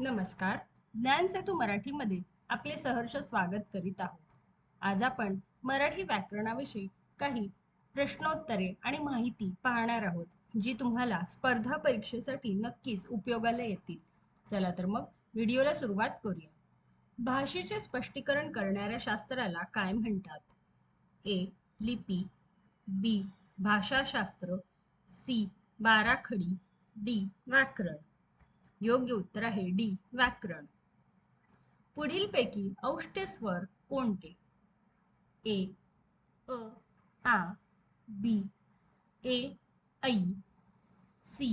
नमस्कार. ज्ञान सेतू मराठीमध्ये आपले सहर्ष स्वागत करीत आहोत. आज आपण मराठी व्याकरणाविषयी काही प्रश्नोत्तरे आणि माहिती पाहणार आहोत जी तुम्हाला स्पर्धा परीक्षेसाठी नक्कीच उपयोगाला येतील. चला तर मग व्हिडिओला सुरुवात करूया. भाषेचे स्पष्टीकरण करणाऱ्या शास्त्राला काय म्हणतात? ए लिपी बी भाषाशास्त्र सी बाराखडी डी व्याकरण. योग्य उत्तर आहे डी व्याकरण. पुढीलपैकी औष्ट स्वर कोणते? ए अ आ बी ए ऐ सी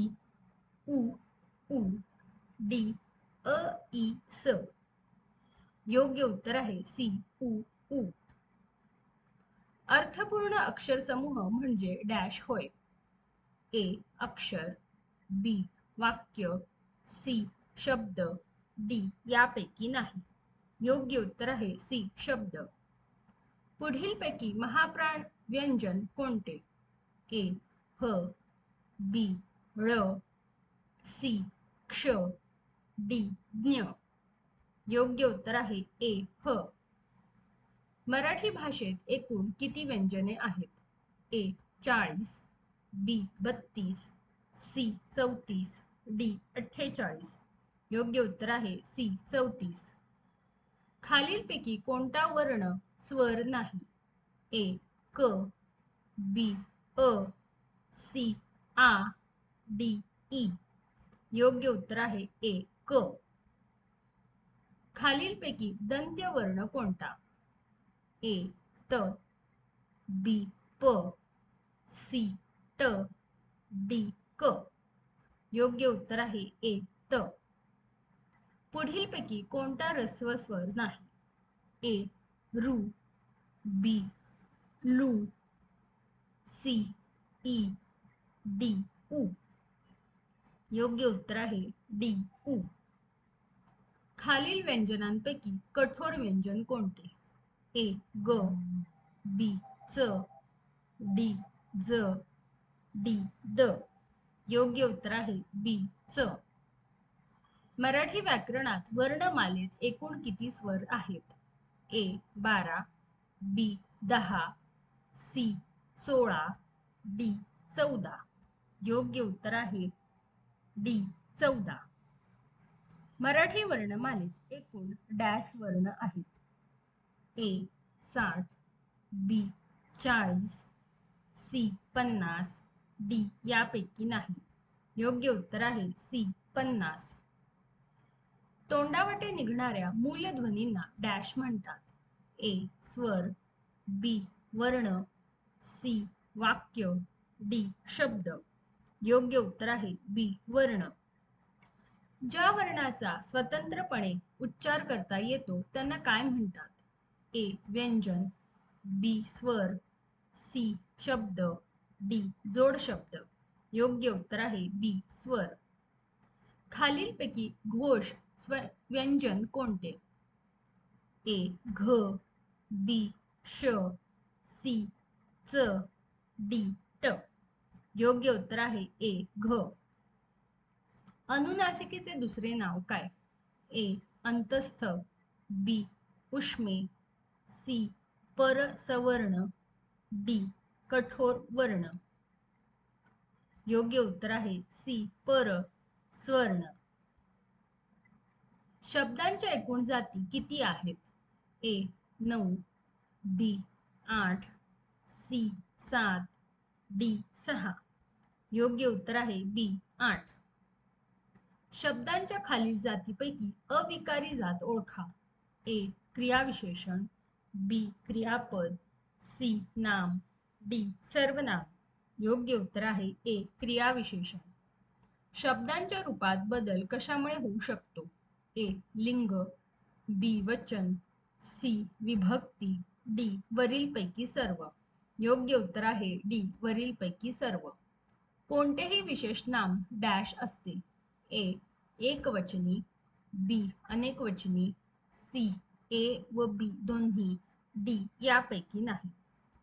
उ उ डी अ ई स. योग्य उत्तर आहे सी उ उ. अर्थपूर्ण अक्षर समूह म्हणजे डॅश होय. ए अक्षर बी वाक्य सी शब्द डी यापैकी नाही. योग्य उत्तर आहे सी शब्द. पुढीलपैकी महाप्राण व्यंजन कोणते? ए ह बी ळ सी क्ष डी ज्ञ. योग्य उत्तर आहे ए ह. मराठी भाषेत एकूण किती व्यंजने आहेत? ए चाळीस बी बत्तीस सी चौतीस डी अठ्ठेचाळीस. योग्य उत्तर आहे सी चौतीस. खालीलपैकी कोणता वर्ण स्वर नाही? ए क बी अ सी आ डी ई. योग्य उत्तर आहे ए क. खालीलपैकी दंत्य वर्ण कोणता? ए त बी प. सी ट डी क. योग्य उत्तर आहे ए. त. पुढीलपैकी कोणता रस्व स्वर नाही? ए. रु. बी. लू. सी. ई. डी. उ. योग्य उत्तर आहे डी. उ. खालील व्यंजनांपैकी कठोर व्यंजन कोणते? ए. ग. बी. च. डी. ज. डी. द. योग्य उत्तर आहे बी. च. मराठी व्याकरणात वर्णमालेत एकूण किती स्वर आहेत? ए बारा बी दहा सी सोळा डी चौदा. योग्य उत्तर आहे डी चौदा. मराठी वर्णमालेत एकूण डॅश वर्ण आहेत. ए साठ बी चाळीस सी पन्नास डी यापैकी नाही. योग्य उत्तर आहे सी पन्नास. तोंडावाटे निघणाऱ्या मूलध्वनींना डॅश म्हणतात. ए स्वर बी वर्ण सी वाक्य डी शब्द. योग्य उत्तर आहे बी वर्ण. ज्या वर्णाचा स्वतंत्रपणे उच्चार करता येतो त्यांना काय म्हणतात? ए व्यंजन बी स्वर सी शब्द. डी जोड शब्द. योग्य उत्तर आहे बी स्वर. खालीलपैकी घोष स्व व्यंजन कोणते? ए घ बी श सी च डी ट. योग्य उत्तर आहे ए घ. अनुनासिकेचे दुसरे नाव काय? ए अंतस्थ बी उष्मे सी परसवर्ण डी कठोर वर्ण. योग्य उत्तर आहे सी पर स्वर्ण. शब्दांच्या एकूण जाती किती आहेत? ए नऊ बी आठ सी सात डी सहा. योग्य उत्तर आहे बी आठ. शब्दांच्या खालील जातीपैकी अविकारी जात ओळखा. ए क्रियाविशेषण बी क्रियापद सी नाम. डी. सर्वनाम. योग्य उत्तर आहे ए. क्रियाविशेषण. शब्दांच्या रूपात बदल कशामुळे होऊ शकतो? ए. लिंग. बी. वचन. सी. विभक्ती. डी. वरीलपैकी सर्व. योग्य उत्तर आहे डी. वरीलपैकी सर्व. कोणतेही विशेष नाम डॅश असते ए. एकवचनी. बी. अनेकवचनी. सी. ए व बी दोन्ही डी यापैकी नाही.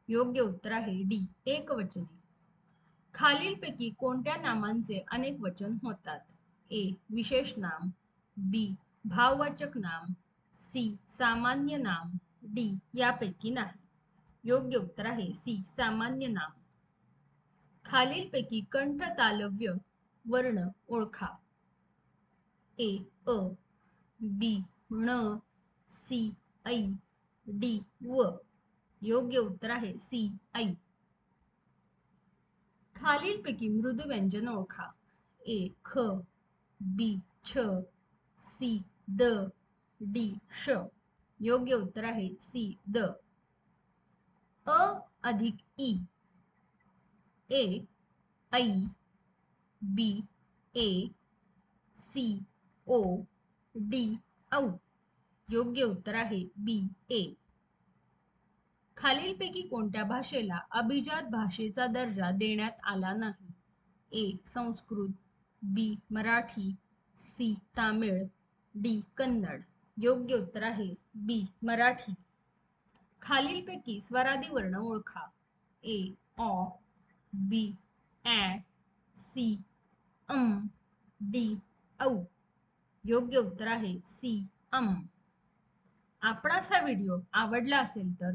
योग्य उत्तर आहे डी. एक एकवचनी खालीलपैकी कोणत्या नामांचे अनेक वचन होतात? ए. विशेष नाम. बी. भाववाचक नाम. सी. सामान्य नाम. डी. यापैकी नाही. योग्य उत्तर आहे सी. सामान्य नाम. खालीलपैकी कंठ तालव्य वर्ण ओळखा. ए. अ. बी. ण. सी. ऐ. डी. व. योग्य उत्तर आहे सी ऐ खालीलपैकी मृदू व्यंजन ओळखा. ए, ख, बी, छ, सी, द, डी, श. योग्य उत्तर आहे सी, द. अ अधिक ई. ए ऐ बी, ए, सी, ओ, डी, औ. योग्य उत्तर आहे बी, ए. खालीलपैकी कोणत्या भाषेला अभिजात भाषेचा दर्जा देण्यात आला नाही? A. Sanskrit B. Marathi C. Tamil D. Kannada. योग्य उत्तर आहे बी. मराठी. खालीलपैकी स्वरादी वर्ण ओळखा. ए. ऑ बी. ॲ सी. अम डी. औ. योग्य उत्तर आहे सी. अम. आपणास हा व्हिडिओ आवडला असेल तर